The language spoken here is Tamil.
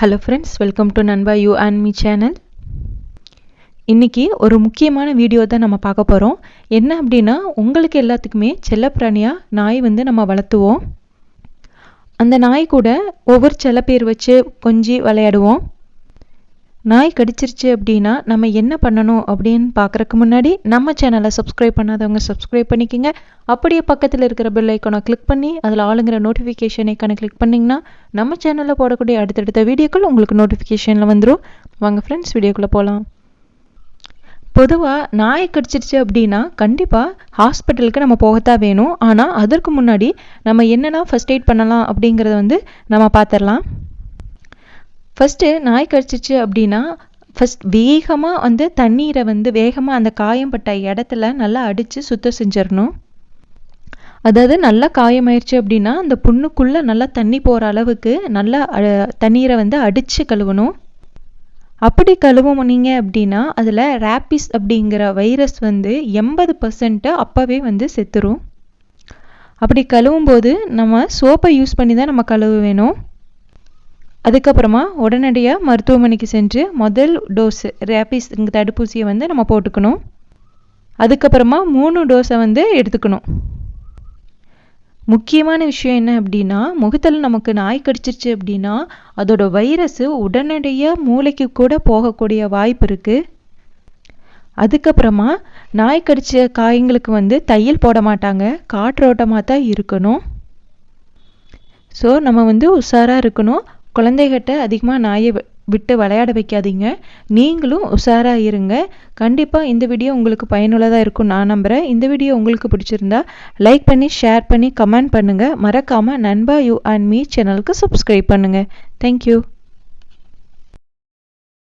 ஹலோ ஃப்ரெண்ட்ஸ் வெல்கம் டு நண்பா யூ அண்ட் மீ சேனல் இன்றைக்கி ஒரு முக்கியமான வீடியோ தான் நம்ம பார்க்க போகிறோம் என்ன அப்படின்னா உங்களுக்கு எல்லாத்துக்குமே செல்லப்பிராணியாக நாய் வந்து நம்ம வளர்த்துவோம். அந்த நாய் கூட ஒவ்வொரு செல்ல பேர் வச்சு கொஞ்சி விளையாடுவோம். நாய் கடிச்சிருச்சு அப்படின்னா நம்ம என்ன பண்ணணும் அப்படின்னு பார்க்குறக்கு முன்னாடி நம்ம சேனலை சப்ஸ்கிரைப் பண்ணாதவங்க சப்ஸ்கிரைப் பண்ணிக்கோங்க. அப்படியே பக்கத்தில் இருக்கிற பெல் ஐக்கனை கிளிக் பண்ணி அதில் ஆளுங்கிற நோட்டிஃபிகேஷன் ஐக்கனை கிளிக் பண்ணிங்கன்னா நம்ம சேனலில் போடக்கூடிய அடுத்தடுத்த வீடியோக்கள் உங்களுக்கு நோட்டிஃபிகேஷனில் வந்துடும் வாங்க ஃப்ரெண்ட்ஸ் வீடியோக்குள்ளே போகலாம் பொதுவாக நாய் கடிச்சிருச்சு அப்படின்னா கண்டிப்பாக ஹாஸ்பிட்டலுக்கு நம்ம போகத்தான் வேணும். ஆனால் அதற்கு முன்னாடி நம்ம என்னெல்லாம் ஃபஸ்ட் எய்ட் பண்ணலாம் அப்படிங்கிறத வந்து நம்ம பார்த்துடலாம். ஃபஸ்ட்டு நாய் கடிச்சிச்சு அப்படின்னா ஃபஸ்ட் வேகமாக வந்து தண்ணீரை வந்து வேகமாக அந்த காயம்பட்ட இடத்துல நல்லா அடித்து சுத்தம் செஞ்சிடணும். அதாவது நல்லா காயமாயிருச்சு அப்படின்னா அந்த புண்ணுக்குள்ளே நல்லா தண்ணி போகிற அளவுக்கு நல்லா தண்ணீரை வந்து அடித்து கழுவணும். அப்படி கழுவுனீங்க அப்படின்னா அதில் ரேப்பிஸ் அப்படிங்கிற வைரஸ் வந்து எண்பது பர்சன்ட்டு அப்போவே வந்து செத்துரும். அப்படி கழுவும் போது நம்ம சோப்பை யூஸ் பண்ணி தான் நம்ம கழுவ வேணும். அதுக்கப்புறமா உடனடியாக மருத்துவமனைக்கு சென்று முதல் டோஸ் ரேபிஸ் தடுப்பூசியை வந்து நம்ம போட்டுக்கணும். அதுக்கப்புறமா மூணு டோஸை வந்து எடுத்துக்கணும். முக்கியமான விஷயம் என்ன அப்படின்னா முகத்தில் நமக்கு நாய் கடிச்சிருச்சு அப்படின்னா அதோட வைரஸ் உடனடியாக மூளைக்கு கூட போகக்கூடிய வாய்ப்பு இருக்குது அதுக்கப்புறமா நாய் கடிச்ச காயங்களுக்கு வந்து தையல் போட மாட்டாங்க. காற்றோட்டமாக தான் இருக்கணும். ஸோ நம்ம வந்து உஷாராக இருக்கணும். குழந்தைகிட்ட அதிகமாக நாயை விட்டு விளையாட வைக்காதீங்க. நீங்களும் உஷாராக இருங்க. கண்டிப்பாக இந்த வீடியோ உங்களுக்கு பயனுள்ளதாக இருக்கும். நான் நம்புகிறேன் இந்த வீடியோ உங்களுக்கு பிடிச்சிருந்தா லைக் பண்ணி ஷேர் பண்ணி கமெண்ட் பண்ணுங்கள் மறக்காமல் நண்பா யூ அண்ட் மீ சேனலுக்கு சப்ஸ்கிரைப் பண்ணுங்கள் தேங்க்யூ